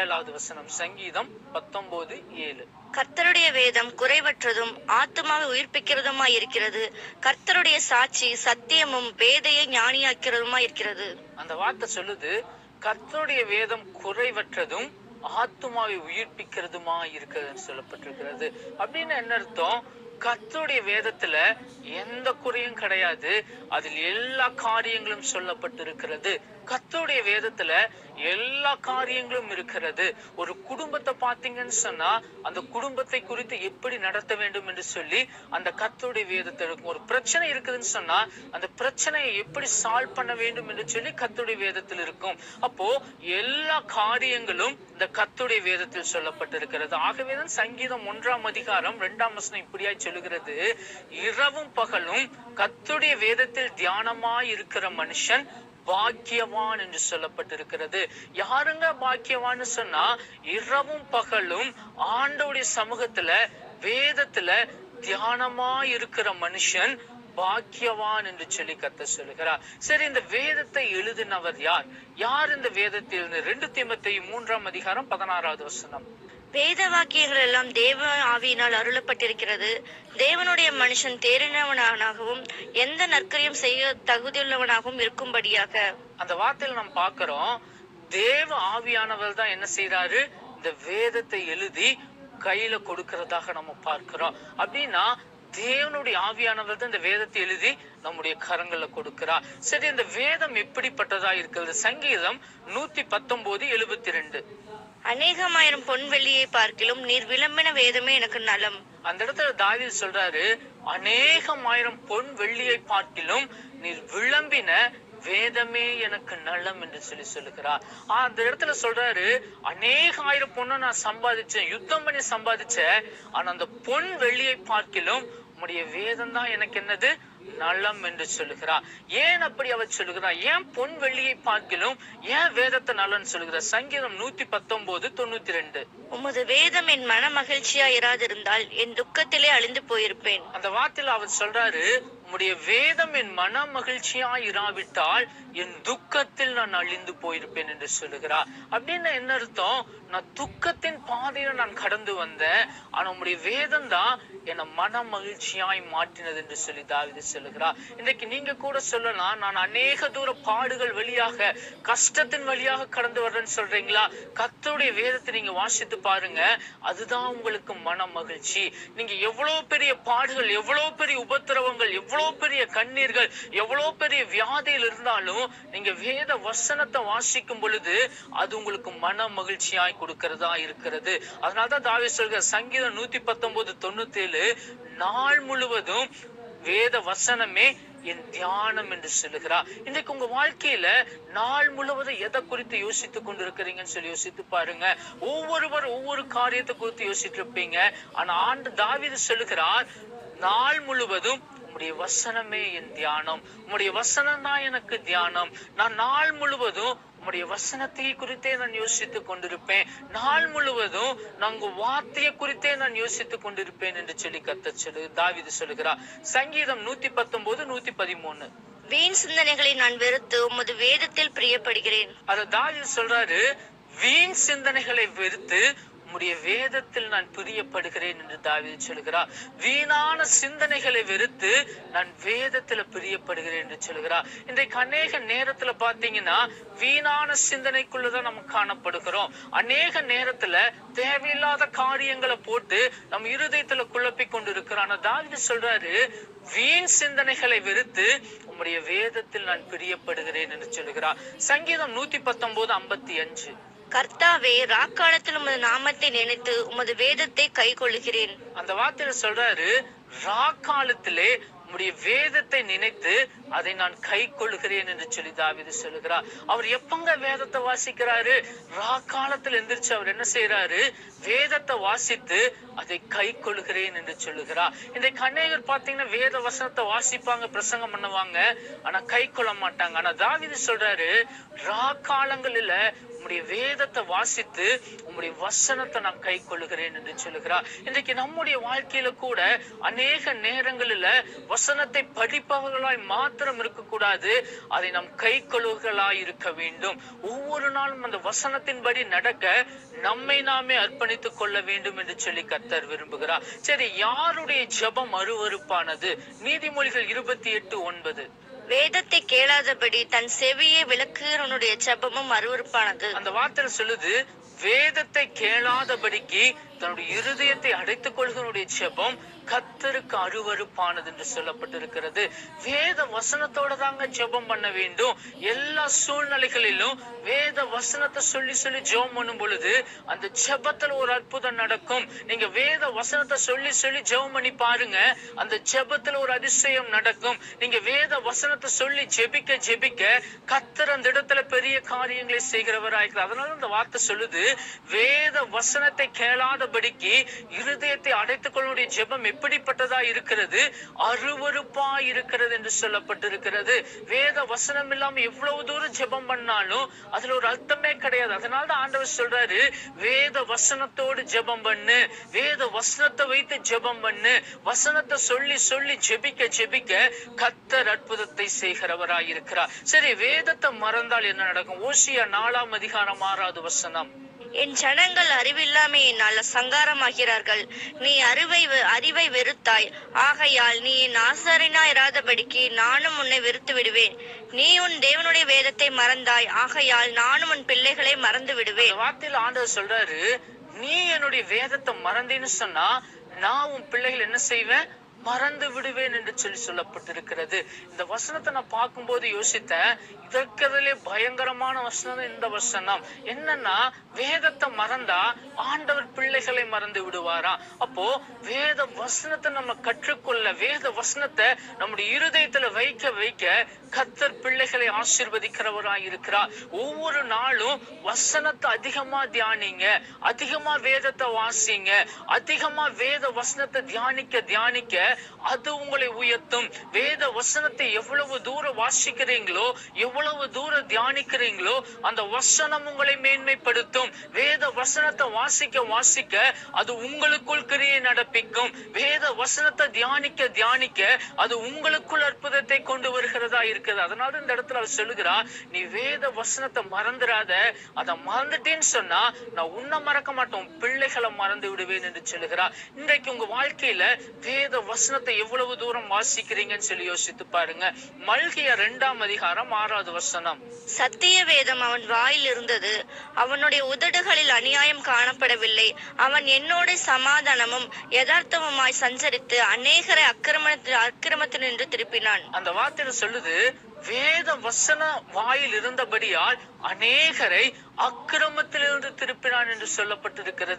ஏழாவது வசனம் சங்கீதம் பத்தொன்பது ஏழு. கர்த்தருடைய வேதம் குறைவற்றதும் ஆத்துமாவை உயிர்ப்பிக்கிறதுமாய் இருக்கிறது கர்த்தருடைய சாட்சி சத்தியமும் வேதையை ஞானியாக்கிறதுமாய் இருக்கிறது அந்த வார்த்தை சொல்லுது கர்த்தருடைய வேதம் குறைவற்றதும் ஆத்துமாவை உயிர்ப்பிக்கிறதுமா இருக்கிறதுன்னு சொல்லப்பட்டிருக்கிறது. அப்படின்னு என்ன அர்த்தம்? கத்துடைய வேதத்துல எந்த குறையும் கிடையாது. அதில் எல்லா காரியங்களும் சொல்லப்பட்டிருக்கிறது. கத்துடைய வேதத்துல எல்லா காரியங்களும் இருக்கிறது. ஒரு குடும்பத்தை பார்த்தீங்கன்னு சொன்னா அந்த குடும்பத்தை குறித்து எப்படி நடத்த வேண்டும் என்று சொல்லி அந்த கத்துடைய வேதத்தில் இருக்கும் ஒரு பிரச்சனை இருக்குதுன்னு சொன்னா அந்த பிரச்சனையை எப்படி சால்வ் பண்ண வேண்டும் என்று சொல்லி கத்துடைய வேதத்தில் இருக்கும். அப்போ எல்லா காரியங்களும் இந்த கத்துடைய வேதத்தில் சொல்லப்பட்டிருக்கிறது. ஆகவேதான் சங்கீதம் ஒன்றாம் அதிகாரம் இரண்டாம் வசனம் இப்படியாச்சு சொல்லுகிறது இரவும் பகலும் கத்துடைய வேதத்தில் தியானமாய் இருக்கிற மனுஷன் பாக்கியவான் என்று சொல்லப்பட்டிருக்கிறது. யாருங்க பாக்கியவான்னு சொன்னா இரவும் பகலும் ஆண்டோடைய சமூகத்துல வேதத்துல தியானமா இருக்கிற மனுஷன் பாக்கியவான் என்று சொல்லி கத்த சொல்லுகிறார். சரி இந்த வேதத்தை எழுதினவர் யார்? யார் இந்த வேதத்தை எழுதின ரெண்டு தீமத்தை மூன்றாம் அதிகாரம் பதினாறாவது வசனம். வேத வாக்கியங்கள் எல்லாம் தேவ ஆவியினால் அருளப்பட்டிருக்கிறது. தேவனுடைய மனுஷன் தேறினவனாகவும் எந்த நற்கரியும் செய்ய தகுதியுள்ளவனாகவும் இருக்கும்படியாக. அந்த வார்த்தையில நம்ம பாக்குறோம் தேவ ஆவியானவர் தான் என்ன செய்யறாரு இந்த வேதத்தை எழுதி கையில கொடுக்கறதாக நம்ம பார்க்கிறோம். அப்படின்னா தேவனுடைய ஆவியானவர் தான் இந்த வேதத்தை எழுதி நம்முடைய கரங்கள்ல கொடுக்கிறார். சரி இந்த வேதம் எப்படிப்பட்டதா இருக்கிறது? சங்கீதம் நூத்தி பத்தொன்பது எழுபத்தி ரெண்டு. அநேகமாயிரம் பொன் வெள்ளியை பார்க்கிலும் நீர் விளம்பின வேதமே எனக்கு நலம். அந்த இடத்துல தாவீது சொல்றாரு அநேகமாயிரம் பொன் வெள்ளியை பார்க்கிலும் நீர் விளம்பின வேதமே எனக்கு நலம் என்று சொல்லி சொல்லுகிறார். அந்த இடத்துல சொல்றாரு அநேக ஆயிரம் பொண்ணை நான் சம்பாதிச்சேன் யுத்தம் பண்ணி சம்பாதிச்சேன் ஆனா அந்த பொன் வெள்ளியை பார்க்கிலும் உம்முடைய வேதம் தான் எனக்கு என்னது? நலம் என்று சொல்லுகிறார். ஏன் அப்படி அவர் சொல்லுகிறார்? ஏன் பொன் வெள்ளியை பார்க்கிலும் ஏன் வேதத்தை நலன்னு சொல்லுகிறார்? சங்கீதம் நூத்தி பத்தொன்பது தொண்ணூத்தி ரெண்டு உமது வேதம் என் மன மகிழ்ச்சியா இராதிருந்தால் என் துக்கத்திலே அழிந்து போயிருப்பேன். அந்த வார்த்தையில அவர் சொல்றாரு உம்முடைய வேதம் என் மன மகிழ்ச்சியா இராவிட்டால் என் துக்கத்தில் நான் அழிந்து போயிருப்பேன் என்று சொல்லுகிறார். அப்படின்னு என்ன அர்த்தம்? நான் துக்கத்தின் பாதையில நான் கடந்து வந்தேன். ஆனா உம்முடைய வேதம் தான் என்னை மன மகிழ்ச்சியாய் மாற்றினது என்று சொல்லி தாவிது சொல்லுகிறார். இன்றைக்கு நீங்க கூட சொல்லலாம் நான் அநேக தூர பாடுகள் வழியாக கஷ்டத்தின் வழியாக கடந்து வர்றேன்னு சொல்றீங்களா? கத்தருடைய வேதத்தை நீங்க வாசித்து பாருங்க. அதுதான் உங்களுக்கு மன மகிழ்ச்சி நீங்க எவ்வளவு பெரிய பாடுகள் எவ்வளவு பெரிய உபத்திரவங்கள் எவ்வளவு பெரிய கண்ணீர்கள் எவ்வளவு பெரிய வியாதியில் இருந்தாலும் நீங்க வேத வசனத்தை வாசிக்கும் பொழுது அது உங்களுக்கு மன மகிழ்ச்சியாய் கொடுக்கிறதா இருக்கிறது. அதனாலதான் தாவி சொல்கிற சங்கீதம் நூத்தி பத்தொன்பது தொண்ணூத்தி ஏழு நாள் முழுவதும் வேத வசனமே என் தியானம் என்று சொல்லுகிறார். இன்றைக்கு உங்க வாழ்க்கையில நாள் முழுவதும் எதை குறித்து யோசித்துக் கொண்டிருக்கிறீங்கன்னு சொல்லி யோசித்து பாருங்க. ஒவ்வொருவர் ஒவ்வொரு காரியத்தை குறித்து யோசித்து இருப்பீங்க ஆனா ஆண்டு தாவிது சொல்லுகிறார் நாள் முழுவதும் உம்முடைய வசனமே என் தியானம். உம்முடைய வசனம் தான் எனக்கு தியானம். நான் நாள் முழுவதும் உம்முடைய வசனத்தை குறித்தே நான் யோசித்துக் கொண்டிருப்பேன். நாள் முழுவதும் நான் உங்க வார்த்தையை குறித்தே நான் யோசித்துக் கொண்டிருப்பேன் என்று சொல்லி கத்த சொல்லு தாவிது சொல்லுகிறார். சங்கீதம் நூத்தி பத்தொன்பது நூத்தி பதிமூணு வீண் சிந்தனைகளை நான் வெறுத்து உமது வேதத்தில் பிரியப்படுகிறேன். அத தாவிது சொல்றாரு வீண் சிந்தனைகளை வெறுத்து உம்முடைய வேதத்தில் நான் பிரியப்படுகிறேன் என்று தாவீது சொல்கிறார் வீணான சிந்தனைகளை வெறுத்து நான் வேதத்துல பிரியப்படுகிறேன் என்று சொல்கிறார் இன்றைக்கு அநேக நேரத்துல பாத்தீங்கன்னா வீணான சிந்தனைக்குள்ளதான் நம்ம காணப்படுகிறோம். அநேக நேரத்துல தேவையில்லாத காரியங்களை போட்டு நம்ம இருதயத்துல குழப்பி கொண்டு இருக்கிறோம் ஆனா தாவீது சொல்றாரு வீண் சிந்தனைகளை வெறுத்து உம்முடைய வேதத்தில் நான் பிரியப்படுகிறேன் என்று சொல்கிறார் சங்கீதம் நூத்தி பத்தொன்பது ஐம்பத்தி அஞ்சு. கர்த்தாவே ராக்காலத்தில் உமது நாமத்தை நினைத்து உமது வேதத்தை கை கொள்கிறேன் அந்த வார்த்தையில சொல்றாரு ராக்காலத்திலே உம்முடைய வேதத்தை நினைத்து அதை நான் கை கொள்கிறேன் என்று சொல்லி தாவிது சொல்லுகிறார். அவர் எப்பங்க வேதத்தை வாசிக்கிறாரு? ராக்காலத்தில் எந்திரிச்சு அவர் என்ன செய்யறாரு வேதத்தை வாசித்து அதை கை கொள்கிறேன் என்று சொல்லுகிறார். இந்த கண்ணேகர் பாத்தீங்கன்னா வேத வசனத்தை வாசிப்பாங்க பிரசங்கம் பண்ணுவாங்க ஆனா கை கொள்ள மாட்டாங்க. ஆனா தாவீது சொல்றாரு ராக்காலங்களில உம்முடைய வேதத்தை வாசித்து உம்முடைய வசனத்தை நான் கை கொள்ளுகிறேன் என்று சொல்லுகிறார். இன்றைக்கு நம்முடைய வாழ்க்கையில கூட அநேக நேரங்களில வசனத்தை படிப்பவர்களாய் மாத்திரம் இருக்கக்கூடாது. அதை நாம் கை கொள்ளுகளாய் இருக்க வேண்டும். ஒவ்வொரு நாளும் அந்த வசனத்தின்படி நடக்க நம்மை நாமே அர்ப்பணித்துக் கொள்ள வேண்டும் என்று சொல்லி கத்தர் விரும்புகிறார். சரி யாருடைய ஜெபம் அருவருப்பானது? நீதிமொழிகள் இருபத்தி எட்டு ஒன்பது. வேதத்தை கேளாதபடி தன் செவியை விளக்குகிறவனுடைய செபமும் அருவருப்பானது. அந்த வார்த்தை சொல்லுது வேதத்தை கேளாதபடிக்கு தன்னுடைய இருதயத்தை அடைத்துக் கொள்கிறனுடைய ஜெபம் கத்தருக்கு அருவருப்பானது என்று சொல்லப்பட்டிருக்கிறது. வேத வசனத்தோட தாங்க ஜெபம் பண்ண வேண்டும். எல்லா சூழ்நிலைகளிலும் வேத வசனத்தை சொல்லி சொல்லி ஜெபம் பண்ணும் பொழுது அந்த ஜெபத்துல ஒரு அற்புதம் நடக்கும். நீங்க வேத வசனத்தை சொல்லி சொல்லி ஜெபம் பண்ணி பாருங்க. அந்த ஜெபத்துல ஒரு அதிசயம் நடக்கும். நீங்க வேத வசனத்தை சொல்லி ஜெபிக்க ஜெபிக்க கத்தர் அந்த இடத்துல பெரிய காரியங்களை செய்கிறவராயிருக்கிறார். அதனால அந்த வார்த்தை சொல்லுது. வேத வசனத்தை கேளாதபடிக்கு இருதயத்தை அடைத்துக் கொள்ளுடைய ஜெபம் எப்படிப்பட்டதா இருக்கிறது? அருவருப்பா இருக்கிறது என்று சொல்லப்பட்டிருக்கிறது. வேத வசனம் இல்லாம எவ்வளவு தூரம் ஜெபம் பண்ணாலும் அதுல ஒரு அர்த்தமே கிடையாது. அதனால தான் ஆண்டவர் சொல்றாரு வேத வசனத்தோடு ஜெபம் பண்ணு வேத வசனத்தை வைத்து ஜெபம் பண்ணு வசனத்தை சொல்லி சொல்லி ஜெபிக்க ஜெபிக்க கத்தர் அற்புதத்தை செய்கிறவராய் இருக்கிறார் சரி வேதத்தை மறந்தால் என்ன நடக்கும்? ஓசியா நாலாம் அதிகாரம் ஆறாவது வசனம். என் ஜனங்கள் அறிவில்லாமையினால் சங்காரமாகிறார்கள் நீ அறிவை வெ- அறிவை வெறுத்தாய். ஆகையால் நீ என் ஆசாரியனாயிராதபடிக்கு நானும் உன்னை வெறுத்து விடுவேன். நீ உன் தேவனுடைய வேதத்தை மறந்தாய். ஆகையால் நானும் உன் பிள்ளைகளை மறந்து விடுவேன். வார்த்தையில் ஆண்டவர் சொல்றாரு நீ என்னுடைய வேதத்தை மறந்தேன்னு சொன்னா நான் உன் பிள்ளைகள் என்ன செய்வேன்? மறந்து விடுவேன் என்று சொல்லி சொல்லப்பட்டிருக்கிறது. இந்த வசனத்தை நான் பார்க்கும்போது யோசித்தேன். இதற்கிறதுலே பயங்கரமான வசனம் இந்த வசனம். என்னன்னா வேதத்தை மறந்தா ஆண்டவர் பிள்ளைகளை மறந்து விடுவாரா? அப்போ வேத வசனத்தை நம்ம கற்றுக்கொள்ள வேத வசனத்தை நம்முடைய இருதயத்துல வைக்க வைக்க கத்தர் பிள்ளைகளை ஆசிர்வதிக்கிறவராய் இருக்கிறார். ஒவ்வொரு நாளும் வசனத்தை அதிகமா தியானிங்க. அதிகமா வேதத்தை வாசிங்க. அதிகமா வேத வசனத்தை தியானிக்க தியானிக்க அது உங்களை உயர்த்தும். வேத வசனத்தை எவ்வளவு தூரம் வாசிக்கிறீங்களோ எவ்வளவு தூரம் தியானிக்கிறீங்களோ அந்த வசனம் உங்களை மேன்மைப்படுத்தும். வேத வசனத்தை வாசிக்க வாசிக்க அது உங்களுக்குள் கிரியை நடப்பிக்கும். வேத வசனத்தை தியானிக்க தியானிக்க அது உங்களுக்குள் அற்புதத்தை கொண்டு வருகிறதா இருக்குது. அதனால இந்த இடத்துல அவர் சொல்லுகிறார் நீ வேத வசனத்தை மறந்துடாத. அதை மறந்துட்டேன்னு சொன்னா நான் உன்னை மறக்க மாட்டோம் பிள்ளைகளை மறந்து விடுவேன் என்று சொல்லுகிறார் இன்றைக்கு உங்க வாழ்க்கையில வேத வசனத்தை எவ்வளவு தூரம் வாசிக்கிறீங்கன்னு சொல்லி யோசித்து பாருங்க. மல்கிய இரண்டாம் அதிகாரம் ஆறாவது வசனம். சத்திய வேதம் அவன் வாயில் இருந்தது. அவனுடைய உதடுகளில் அநியாயம் காணப்படவில்லை. அவன் என்னோட சமாதானமும் யதார்த்தமுமாய் சஞ்சரித்து அநேகரை அக்கிரமத்தில் அக்கிரமத்தினின்று திருப்பினான். அந்த வார்த்தையில சொல்லுது வேத வசன வாயில் இருந்தபடியால் அநேகரை அக்கிரமத்திலிருந்து திருப்பினான் என்று சொல்லப்பட்டிருக்கிறது.